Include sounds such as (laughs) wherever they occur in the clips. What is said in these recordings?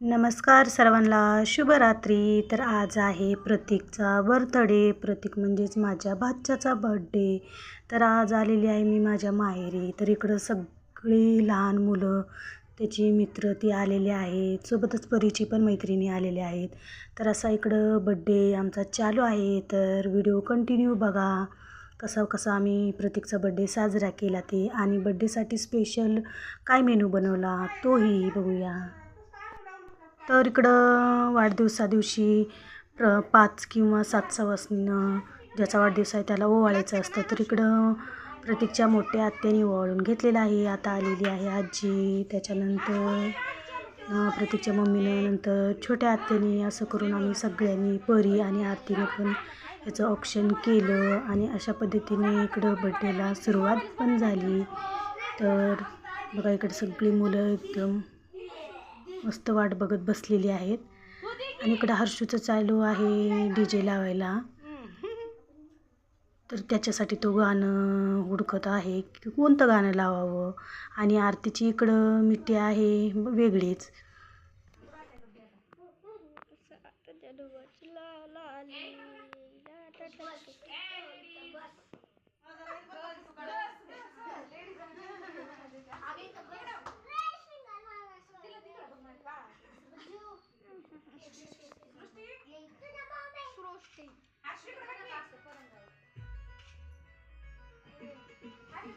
नमस्कार सर्वांना शुभरात्री. तर आज आहे प्रतीकचा बर्थडे प्रतीक म्हणजेच माझ्या भाच्याचा बर्थडे तर आज आलेली आहे मी माझ्या माहेरी. तर इकडं सगळी लहान मुलं त्याची मित्र ती आलेले आहेत. सोबतच परीची पण मैत्रिणी आलेल्या आहेत. तर असा इकडं बड्डे आमचा चालू आहे. तर व्हिडिओ कंटिन्यू बघा. कसा कसा आम्ही प्रतीकचा बड्डे साजरा केला ते. आणि बड्डेसाठी स्पेशल काय मेनू बनवला तोही बघूया. तर इकडं वाढदिवसा दिवशी प्र पाच किंवा सात सवासनं ज्याचा वाढदिवस आहे त्याला ओवाळायचं असतं. तर इकडं प्रतीकच्या मोठ्या आत्याने ओवाळून घेतलेलं आहे. आता आलेली आहे आजी. त्याच्यानंतर प्रतीकच्या मम्मीनं नंतर छोट्या आत्याने असं करून आम्ही सगळ्यांनी परी आणि आरतीने पण याचं ऑप्शन केलं आणि अशा पद्धतीने इकडं बड्डेला सुरुवात पण झाली. तर बघा इकडे सगळी मुलं एकदम मस्त वाट बघत बसलेली आहेत. आणि इकडं हर्षूचं चालू आहे डी जे लावायला. तर त्याच्यासाठी तो गाणं हुडकत आहे. की कोणतं गाणं लावावं? आणि आरतीची इकडं मिठी आहे वेगळीच.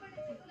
Birthday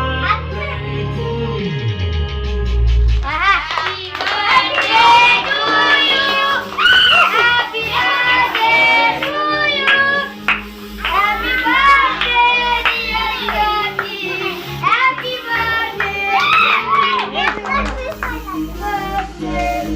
आता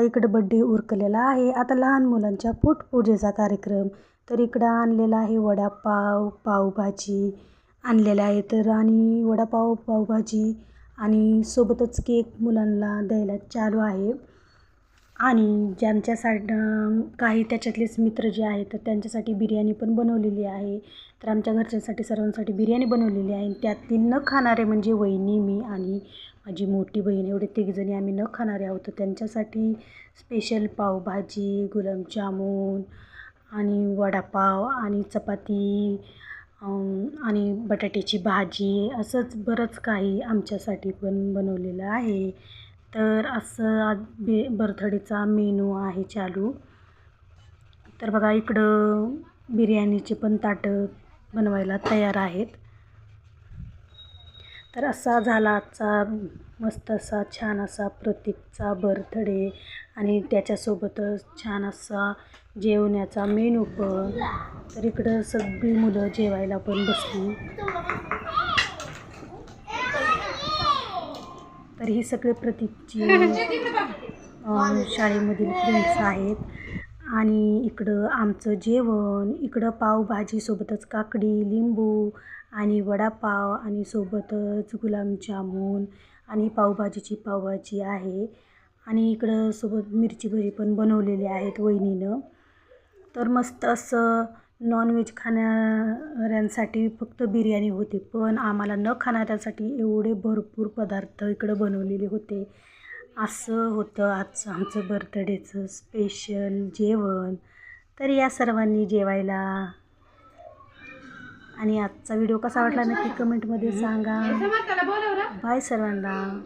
इकडं बड्डे उरकलेला आहे. आता लहान मुलांच्या पोटपूजेचा कार्यक्रम. तर इकडं आणलेला आहे वडापाव पावभाजी आणलेला आहे. तर आणि वडापाव पावभाजी आणि सोबतच केक मुलांना द्यायला चालू आहे. आणि ज्यांच्यासाठी काही त्याच्यातलेच मित्र जे आहेत तर त्यांच्यासाठी बिर्याणी पण बनवलेली आहे. तर आमच्या घरच्यांसाठी सर्वांसाठी बिर्याणी बनवलेली आहे. त्यातील न खाणारे म्हणजे वहिनी मी आणि माझी मोठी बहीण. एवढे तिघजणी आम्ही न खाणारे आहोत. तर त्यांच्यासाठी स्पेशल पावभाजी गुलाबजामून आणि वडापाव आणि चपाती आणि बटाट्याची भाजी असंच बरंच काही आमच्यासाठी पण बनवलेलं आहे. तर असं आज बे बर्थडेचा मेनू आहे चालू. तर बघा इकडं बिर्याणीचे पण ताटं बनवायला तयार आहेत. तर असा झाला आजचा मस्त असा छान असा प्रतीकचा बर्थडे आणि त्याच्यासोबतच छान असा जेवण्याचा मेनू पण. तर इकडं सगळी मुलं जेवायला पण बसली. तर ही सगळे प्रतीकची (laughs) शाळेमधील फ्रेंड्स आहेत. आणि इकडं आमचं जेवण इकडं पावभाजीसोबतच काकडी लिंबू आणि वडापाव आणि सोबतच गुलाबजामुन आणि पावभाजीची पावभाजी आहे. आणि इकडं सोबत मिरची भजी पण बनवलेली आहेत वहिनीनं. तर मस्त असं नॉनव्हेज खाणाऱ्यांसाठी फक्त बिर्याणी होती पण आम्हाला न खाणाऱ्यांसाठी एवढे भरपूर पदार्थ इकडं बनवलेले होते. असं होतं आजचं आमचं बर्थडेचं स्पेशल जेवण. तर या सर्वांनी जेवायला. आणि आजचा व्हिडिओ कसा वाटला नक्की कमेंटमध्ये सांगा. बाय सर्वांना.